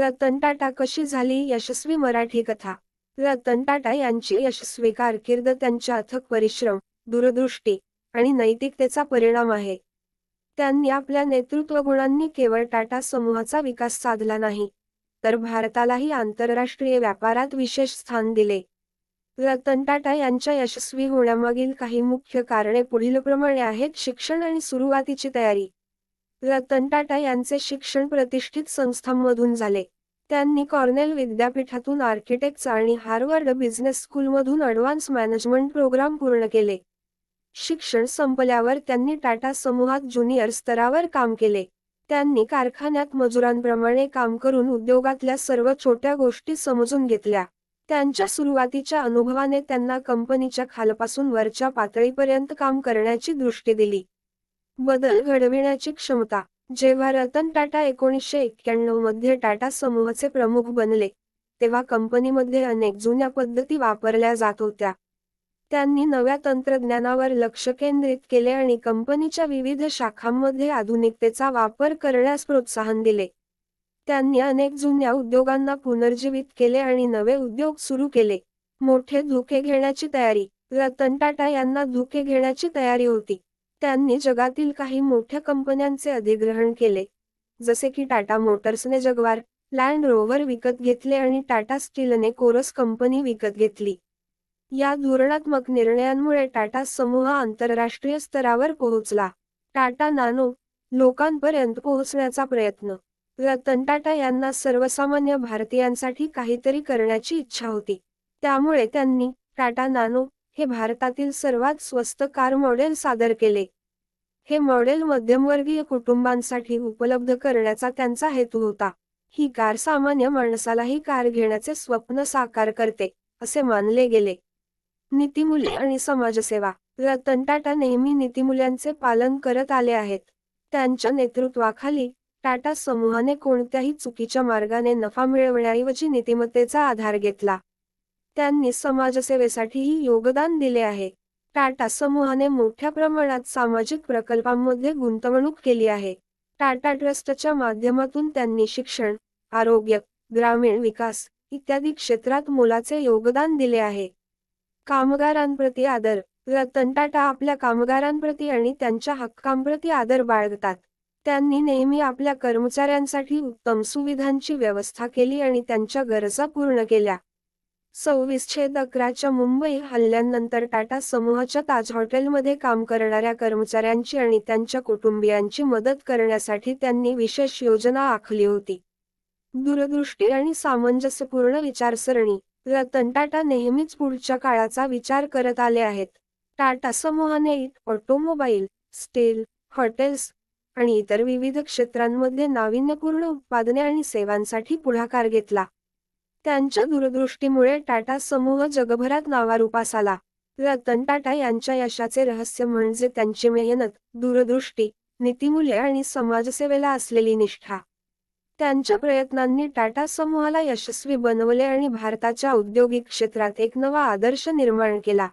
रतन टाटा कशी झाली? यशस्वी मराठी कथा. रतन टाटा यांची यशस्वी कारकीर्द त्यांच्या अथक परिश्रम दूरदृष्टी आणि नैतिकतेचा परिणाम आहे. त्यांनी आपल्या नेतृत्व गुणांनी केवळ टाटा समूहाचा विकास साधला नाही तर भारतालाही आंतरराष्ट्रीय व्यापारात विशेष स्थान दिले. रतन टाटा यांच्या यशस्वी होण्यामागील काही मुख्य कारणे पुढीलप्रमाणे आहेत. शिक्षण आणि सुरुवातीची तयारी. रतन टाटा यांचे शिक्षण प्रतिष्ठित संस्थांमधून झाले. त्यांनी कॉर्नेल विद्यापीठातून आर्किटेक्ट आणि हार्वर्ड बिझनेस स्कूलमधून ॲडव्हान्स मॅनेजमेंट प्रोग्राम पूर्ण केले. शिक्षण संपल्यावर त्यांनी टाटा समूहात ज्युनियर स्तरावर काम केले. त्यांनी कारखान्यात मजुरांप्रमाणे काम करून उद्योगातल्या सर्व छोट्या गोष्टी समजून घेतल्या. त्यांच्या सुरुवातीच्या अनुभवाने त्यांना कंपनीच्या खालपासून वरच्या पातळीपर्यंत काम करण्याची दृष्टी दिली. बदल घडविण्याची क्षमता. जेव्हा रतन टाटा एकोणीसशे एक्क्याण्णवमध्ये टाटा समूहाचे प्रमुख बनले तेव्हा कंपनीमध्ये अनेक जुन्या पद्धती वापरल्या जात होत्या. त्यांनी नव्या तंत्रज्ञानावर लक्ष केंद्रित केले आणि कंपनीच्या विविध शाखांमध्ये आधुनिकतेचा वापर करण्यास प्रोत्साहन दिले. त्यांनी अनेक जुन्या उद्योगांना पुनर्जीवित केले आणि नवे उद्योग सुरू केले. मोठे धोके घेण्याची तयारी. रतन टाटा यांना धोके घेण्याची तयारी होती. त्यांनी जगातील काही मोठ्या कंपन्यांचे अधिग्रहण केले जसे की टाटा मोटर्सने जगवार लँड रोवर विकत घेतले आणि टाटा स्टीलने कोरस कंपनी विकत घेतली. या धोरणात्मक निर्णयांमुळे टाटा समूह आंतरराष्ट्रीय स्तरावर पोहोचला. टाटा नानो लोकांपर्यंत पोहोचण्याचा प्रयत्न. रतन टाटा यांना सर्वसामान्य भारतीयांसाठी काहीतरी करण्याची इच्छा होती. त्यामुळे त्यांनी टाटा नानो हे भारतातील सर्वात स्वस्त कार मॉडेल सादर केले. हे मॉडेल मध्यमवर्गीय कुटुंबांसाठी उपलब्ध करण्याचा त्यांचा हेतू होता. ही कार सामान्य माणसालाही कार घेण्याचे स्वप्न साकार करते असे मानले गेले. नीतिमूल्य आणि समाजसेवा रतन टाटा नेहमी नीतिमूल्यांचे पालन करत आले आहेत. त्यांच्या नेतृत्वाखाली टाटा समूहाने कोणत्याही चुकीच्या मार्गाने नफा मिळवण्याऐवजी नीतिमत्तेचा आधार घेतला. त्यांनी समाजसेवेसाठीही योगदान दिले आहे. टाटा समूहाने मोठ्या प्रमाणात सामाजिक प्रकल्पांमध्ये गुंतवणूक केली आहे. टाटा ट्रस्टच्या माध्यमातून त्यांनी शिक्षण आरोग्य ग्रामीण विकास इत्यादी क्षेत्रात मोलाचे योगदान दिले आहे. कामगारांप्रती आदर रतन टाटा आपल्या कामगारांप्रती आणि त्यांच्या हक्कांप्रती आदर बाळगतात. त्यांनी नेहमी आपल्या कर्मचाऱ्यांसाठी उत्तम सुविधांची व्यवस्था केली आणि त्यांच्या गरजा पूर्ण केल्या. सव्वीसशे दकराच्या अकराच्या मुंबई हल्ल्यानंतर टाटा समूहाच्या ताज हॉटेलमध्ये काम करणाऱ्या कर्मचाऱ्यांची आणि त्यांच्या कुटुंबियांची मदत करण्यासाठी त्यांनी विशेष योजना आखली होती. दूरदृष्टी आणि सामंजस्यपूर्ण विचारसरणी रतन टाटा नेहमीच पुढच्या काळाचा विचार करत आले आहेत. टाटा समूहाने ऑटोमोबाईल स्टील हॉटेल्स आणि इतर विविध क्षेत्रांमध्ये नाविन्यपूर्ण उत्पादने आणि सेवांसाठी पुढाकार घेतला. त्यांच्या दूरदृष्टीमुळे टाटा समूह जगभरात नावारूपास आला. रतन टाटा यांच्या यशाचे रहस्य म्हणजे त्यांची मेहनत दूरदृष्टी नीतिमूल्य आणि समाजसेवेला असलेली निष्ठा. त्यांच्या प्रयत्नांनी टाटा समूहाला यशस्वी बनवले आणि भारताच्या औद्योगिक क्षेत्रात एक नवा आदर्श निर्माण केला.